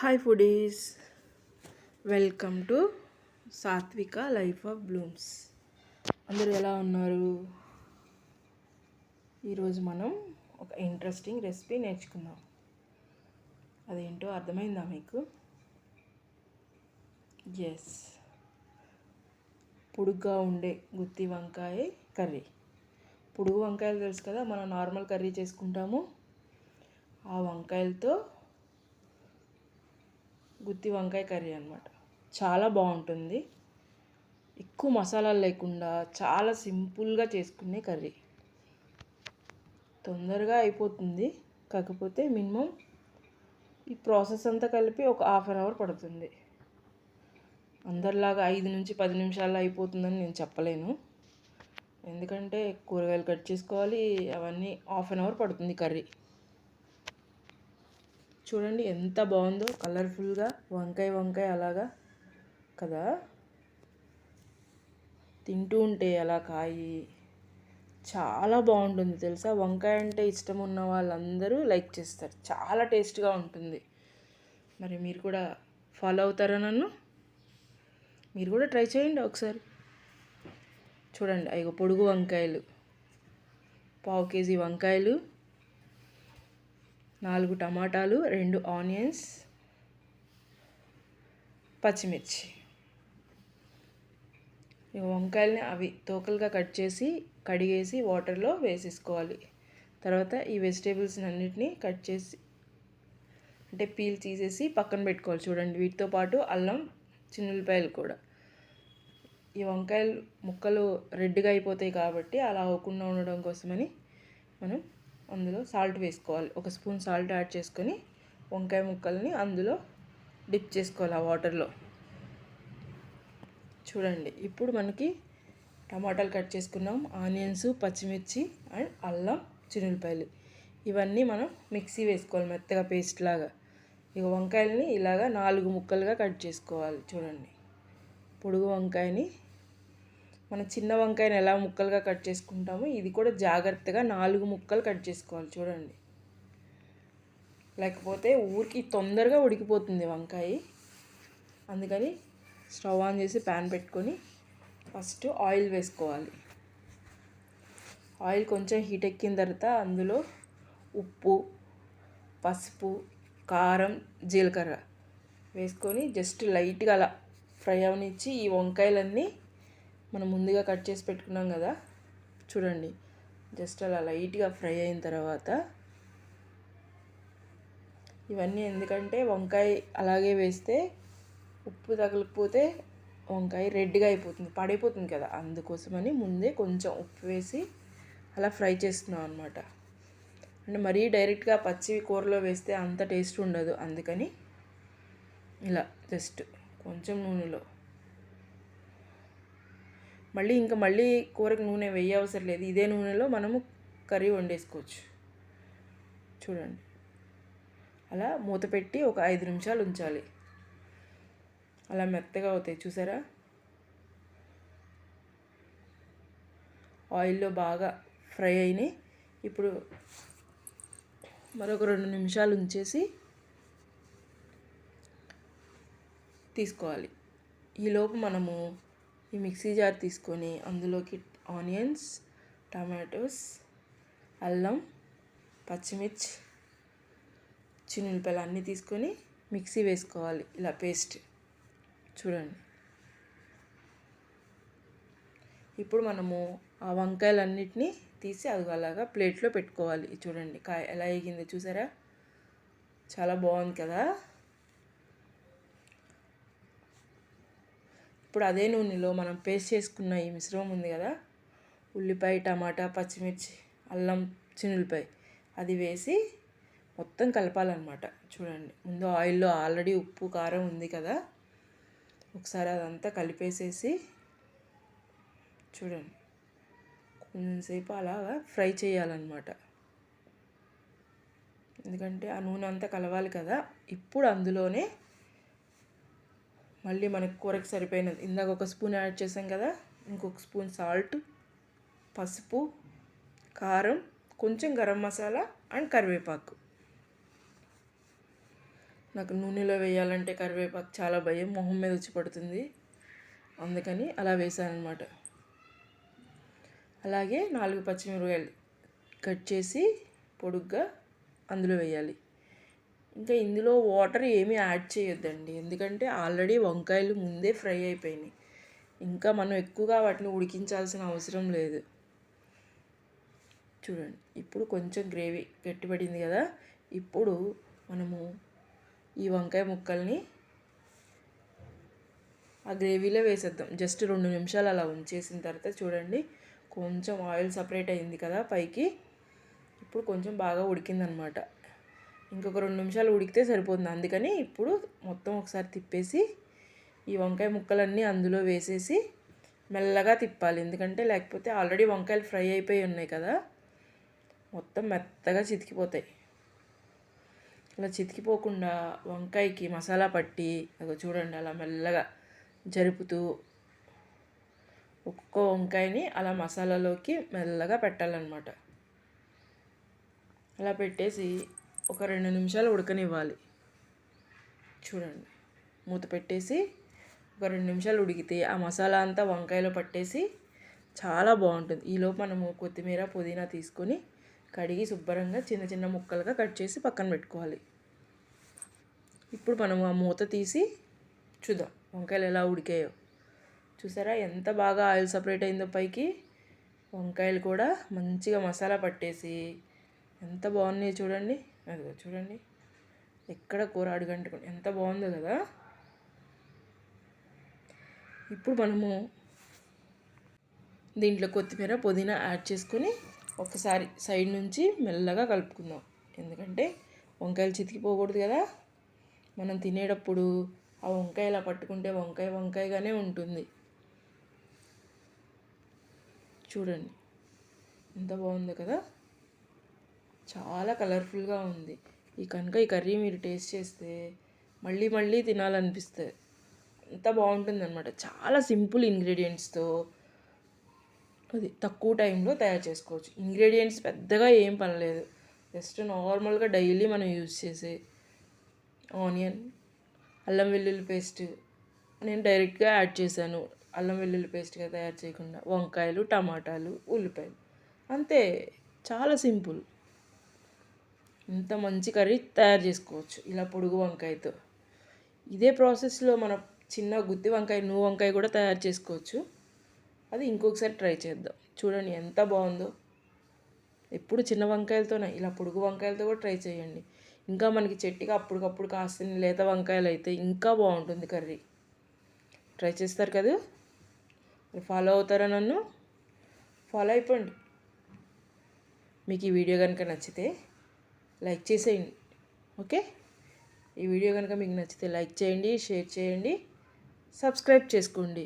Hi foodies welcome to Satvika life of blooms అందరూ ఎలా ఉన్నారు? ఈరోజు మనం ఒక ఇంట్రెస్టింగ్ రెసిపీ నేర్చుకుందాం. అదేంటో అర్థమైందా మీకు? ఎస్ పొడుగ్గా ఉండే గుత్తి వంకాయ కర్రీ. పొడుగు వంకాయలు తెలుసు కదా మనం నార్మల్ కర్రీ చేసుకుంటాము. ఆ వంకాయలతో గుత్తి వంకాయ కర్రీ అనమాట చాలా బాగుంటుంది. ఎక్కువ మసాలాలు లేకుండా చాలా సింపుల్గా చేసుకునే కర్రీ. తొందరగా అయిపోతుంది. కాకపోతే మినిమం ఈ ప్రాసెస్ అంతా కలిపి ఒక హాఫ్ అన్ అవర్ పడుతుంది. అందరిలాగా ఐదు నుంచి పది నిమిషాల్లో అయిపోతుందని నేను చెప్పలేను. ఎందుకంటే కూరగాయలు కట్ చేసుకోవాలి. అవన్నీ హాఫ్ అన్ అవర్ పడుతుంది కర్రీ. చూడండి ఎంత బాగుందో కలర్ఫుల్గా వంకాయ వంకాయ అలాగా కదా. తింటూ ఉంటే అలా కాయి చాలా బాగుంటుంది తెలుసా? వంకాయ అంటే ఇష్టం ఉన్న వాళ్ళందరూ లైక్ చేస్తారు. చాలా టేస్ట్గా ఉంటుంది. మరి మీరు కూడా ఫాలో అవుతారా నన్ను? మీరు కూడా ట్రై చేయండి ఒకసారి. చూడండి అవి పొడుగు వంకాయలు. పావు కేజీ వంకాయలు. నాలుగు టమాటాలు రెండు ఆనియన్స్ పచ్చిమిర్చి. వంకాయలని అవి తోకలుగా కట్ చేసి కడిగేసి వాటర్లో వేసేసుకోవాలి. తర్వాత ఈ వెజిటేబుల్స్ అన్నిటినీ కట్ చేసి అంటే పీల్ తీసేసి పక్కన పెట్టుకోవాలి చూడండి. వీటితో పాటు అల్లం చిన్నులపాయలు కూడా. ఈ వంకాయలు ముక్కలు రెడ్గా అయిపోతాయి కాబట్టి అలా అవ్వకుండా ఉండడం కోసమని మనం అందులో సాల్ట్ వేసుకోవాలి. ఒక స్పూన్ సాల్ట్ యాడ్ చేసుకొని వంకాయ ముక్కల్ని అందులో డిప్ చేసుకోవాలి ఆ వాటర్లో. చూడండి ఇప్పుడు మనకి టమాటాలు కట్ చేసుకున్నాం. ఆనియన్స్ పచ్చిమిర్చి అండ్ అల్లం చినులపాయలు ఇవన్నీ మనం మిక్సీ వేసుకోవాలి మెత్తగా పేస్ట్ లాగా. ఇక వంకాయలని ఇలాగా నాలుగు ముక్కలుగా కట్ చేసుకోవాలి. చూడండి పొడుగు వంకాయని మన చిన్న వంకాయని ఎలా ముక్కలుగా కట్ చేసుకుంటామో ఇది కూడా జాగ్రత్తగా నాలుగు ముక్కలు కట్ చేసుకోవాలి చూడండి. లేకపోతే ఊరికి తొందరగా ఉడికిపోతుంది వంకాయ. అందుకని స్టవ్ ఆన్ చేసి ప్యాన్ పెట్టుకొని ఫస్ట్ ఆయిల్ వేసుకోవాలి. ఆయిల్ కొంచెం హీట్ ఎక్కిన తర్వాత అందులో ఉప్పు పసుపు కారం జీలకర్ర వేసుకొని జస్ట్ లైట్గా అలా ఫ్రై అవనిచ్చి ఈ వంకాయలన్నీ మనం ముందుగా కట్ చేసి పెట్టుకున్నాం కదా చూడండి. జస్ట్ అలా లైట్గా ఫ్రై అయిన తర్వాత ఇవన్నీ ఎందుకంటే వంకాయ అలాగే వేస్తే ఉప్పు తగలకపోతే వంకాయ రెడ్గా అయిపోతుంది పడిపోతుంది కదా. అందుకోసమని ముందే కొంచెం ఉప్పు వేసి అలా ఫ్రై చేస్తున్నాం అనమాట అంటే మరీ డైరెక్ట్గా పచ్చి కూరలో వేస్తే అంత టేస్ట్ ఉండదు. అందుకని ఇలా జస్ట్ కొంచెం నూనెలో మళ్ళీ ఇంకా మళ్ళీ కూరకు నూనె వేయ అవసరం లేదు. ఇదే నూనెలో మనము కర్రీ వండేసుకోవచ్చు. చూడండి. అలా మూత పెట్టి ఒక ఐదు నిమిషాలు ఉంచాలి. అలా మెత్తగా అవుతాయి. చూసారా? ఆయిల్లో బాగా ఫ్రై అయినాయి. ఇప్పుడు మరొక రెండు నిమిషాలు ఉంచేసి తీసుకోవాలి. ఈలోపు మనము ఈ మిక్సీ జార్ తీసుకొని అందులోకి ఆనియన్స్ టమాటోస్ అల్లం పచ్చిమిర్చి చిన్నులపాయలు అన్నీ తీసుకొని మిక్సీ వేసుకోవాలి. ఇలా పేస్ట్. చూడండి. ఇప్పుడు మనము ఆ వంకాయలన్నిటినీ తీసి అది అలాగా ప్లేట్లో పెట్టుకోవాలి. చూడండి కాయ ఎలా ఎగిందో చూసారా? చాలా బాగుంది కదా? ఇప్పుడు అదే నూనెలో మనం పేస్ట్ చేసుకున్న ఈ మిశ్రమం ఉంది కదా ఉల్లిపాయ టమాటా పచ్చిమిర్చి అల్లం చిన్నులపాయ అది వేసి మొత్తం కలపాలన్నమాట. చూడండి ముందు ఆయిల్లో ఆల్రెడీ ఉప్పు కారం ఉంది కదా ఒకసారి అదంతా కలిపేసేసి చూడండి కొంచెంసేపు అలాగా ఫ్రై చేయాలన్నమాట. ఎందుకంటే ఆ నూనె అంతా కలవాలి కదా ఇప్పుడు అందులోనే మళ్ళీ మనకి కూరకి సరిపోయినది ఇందాక ఒక స్పూన్ యాడ్ చేసాం కదా ఇంకొక స్పూన్ సాల్ట్ పసుపు కారం కొంచెం గరం మసాలా అండ్ కరివేపాకు. నాకు నూనెలో వేయాలంటే కరివేపాకు చాలా భయం మొహం మీద వచ్చి పడుతుంది. అందుకని అలా వేసాను అనమాట అలాగే నాలుగు పచ్చిమిరపకాయలు కట్ చేసి పొడుగ్గా అందులో వేయాలి. ఇంకా ఇందులో వాటర్ ఏమీ యాడ్ చేయొద్దండి. ఎందుకంటే ఆల్రెడీ వంకాయలు ముందే ఫ్రై అయిపోయినాయి. ఇంకా మనం ఎక్కువగా వాటిని ఉడికించాల్సిన అవసరం లేదు. చూడండి ఇప్పుడు కొంచెం గ్రేవీ గట్టిపడింది కదా. ఇప్పుడు మనము ఈ వంకాయ ముక్కల్ని ఆ గ్రేవీలో వేసేద్దాం. జస్ట్ రెండు నిమిషాలు అలా ఉంచేసిన తర్వాత చూడండి కొంచెం ఆయిల్ సపరేట్ అయింది కదా పైకి. ఇప్పుడు కొంచెం బాగా ఉడికిందనమాట. ఇంకొక రెండు నిమిషాలు ఉడికితే సరిపోతుంది. అందుకని ఇప్పుడు మొత్తం ఒకసారి తిప్పేసి ఈ వంకాయ ముక్కలన్నీ అందులో వేసేసి మెల్లగా తిప్పాలి. ఎందుకంటే లేకపోతే ఆల్రెడీ వంకాయలు ఫ్రై అయిపోయి ఉన్నాయి కదా మొత్తం మెత్తగా చితికిపోతాయి. ఇలా చితికిపోకుండా వంకాయకి మసాలా పట్టి అదో చూడండి అలా మెల్లగా జరుపుతూ ఒక్కొక్క వంకాయని అలా మసాలాలోకి మెల్లగా పెట్టాలన్నమాట. అలా పెట్టేసి ఒక రెండు నిమిషాలు ఉడకనివ్వాలి. చూడండి. మూత పెట్టేసి ఒక రెండు నిమిషాలు ఉడికితే ఆ మసాలా అంతా వంకాయలో పట్టేసి చాలా బాగుంటుంది. ఈలోపు మనము కొత్తిమీర పుదీనా తీసుకొని కడిగి శుభ్రంగా చిన్న చిన్న ముక్కలుగా కట్ చేసి పక్కన పెట్టుకోవాలి. ఇప్పుడు మనము ఆ మూత తీసి చూద్దాం వంకాయలు ఎలా ఉడికాయో. చూసారా? ఎంత బాగా ఆయిల్ సపరేట్ అయిందో పైకి. వంకాయలు కూడా మంచిగా మసాలా పట్టేసి ఎంత బాగున్నాయి చూడండి. అదిగో చూడండి. ఎక్కడ కూర అడుగంటుకుని ఎంత బాగుందో కదా. ఇప్పుడు మనము దీంట్లో కొత్తిమీర పుదీనా యాడ్ చేసుకొని ఒకసారి సైడ్ నుంచి మెల్లగా కలుపుకుందాం. ఎందుకంటే వంకాయలు చితికిపోకూడదు కదా. మనం తినేటప్పుడు ఆ వంకాయ ఇలా పట్టుకుంటే వంకాయ వంకాయగానే ఉంటుంది. చూడండి. ఎంత బాగుంది కదా. చాలా కలర్ఫుల్గా ఉంది. ఈ కనుక ఈ కర్రీ మీరు టేస్ట్ చేస్తే మళ్ళీ మళ్ళీ తినాలనిపిస్తుంది అంత బాగుంటుంది అనమాట చాలా సింపుల్ ఇంగ్రీడియంట్స్తో అది తక్కువ టైంలో తయారు చేసుకోవచ్చు. ఇంగ్రీడియంట్స్ పెద్దగా ఏం పనిలేదు జస్ట్ నార్మల్గా డైలీ మనం యూజ్ చేసే ఆనియన్ అల్లం వెల్లుల్లి పేస్ట్. నేను డైరెక్ట్గా యాడ్ చేశాను. అల్లం వెల్లుల్లి పేస్ట్గా తయారు చేయకుండా వంకాయలు టమాటాలు ఉల్లిపాయలు. అంతే. చాలా సింపుల్. ఇంత మంచి కర్రీ తయారు చేసుకోవచ్చు. ఇలా పొడుగు వంకాయతో. ఇదే ప్రాసెస్లో మన చిన్న గుత్తి వంకాయ నువ్వు వంకాయ కూడా తయారు చేసుకోవచ్చు. అది ఇంకొకసారి ట్రై చేద్దాం. చూడండి ఎంత బాగుందో. ఎప్పుడు చిన్న వంకాయలతోనే ఇలా పొడుగు వంకాయలతో కూడా ట్రై చేయండి. ఇంకా మనకి చెట్టుగా అప్పటికప్పుడు కాసిన లేత వంకాయలు అయితే ఇంకా బాగుంటుంది కర్రీ. ట్రై చేస్తారు కదా? ఫాలో అవుతారా నన్ను? ఫాలో అయిపోండి. మీకు ఈ వీడియో కనుక నచ్చితే లైక్ చేసేయండి. ఓకే? ఈ వీడియో కనుక మీకు నచ్చితే లైక్ చేయండి షేర్ చేయండి సబ్స్క్రైబ్ చేసుకోండి.